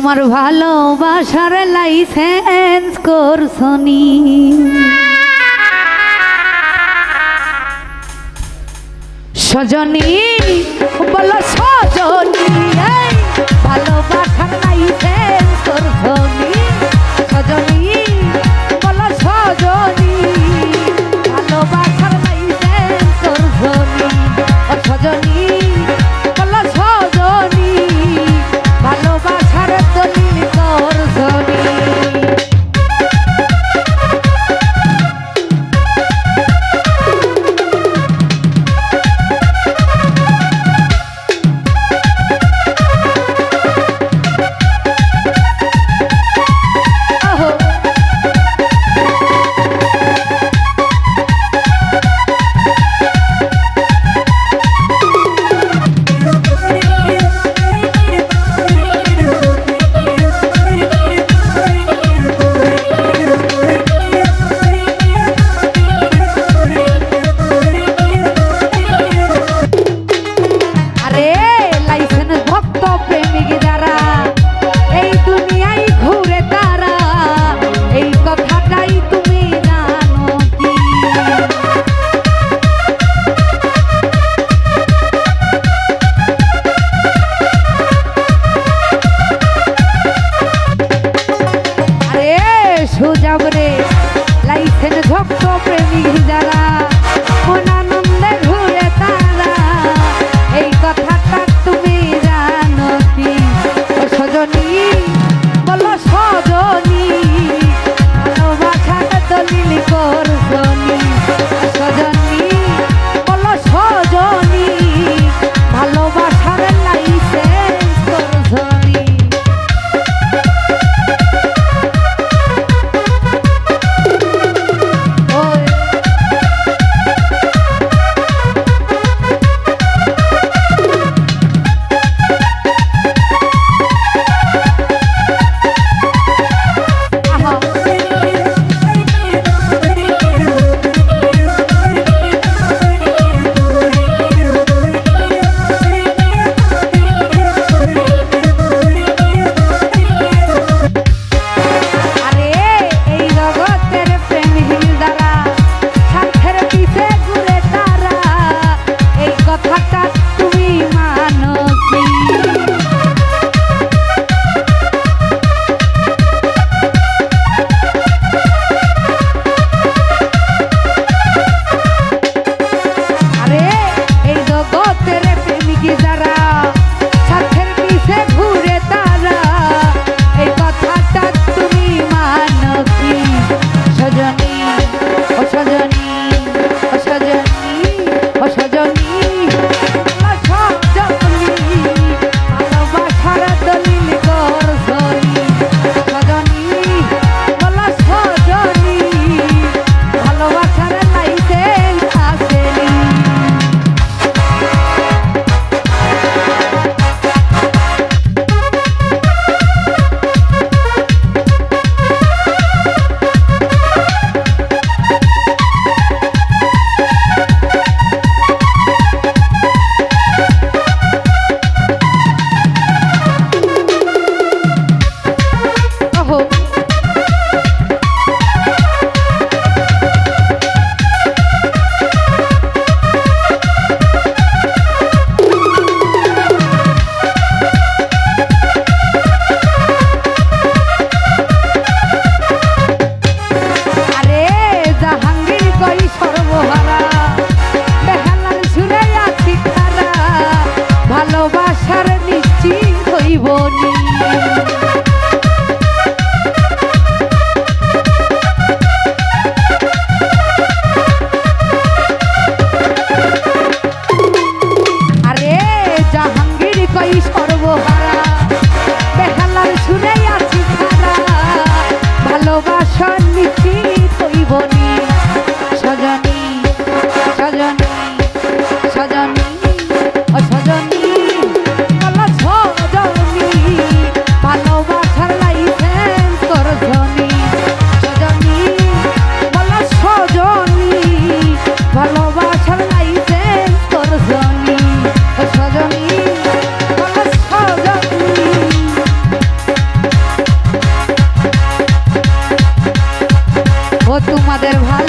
তোমার ভালোবাসার লাইসেন্স করছনি সজনী বল সজনী ভালোবাসার লাইসেন্স করছনি সজনী বল সজনী। তোমাদের ভালো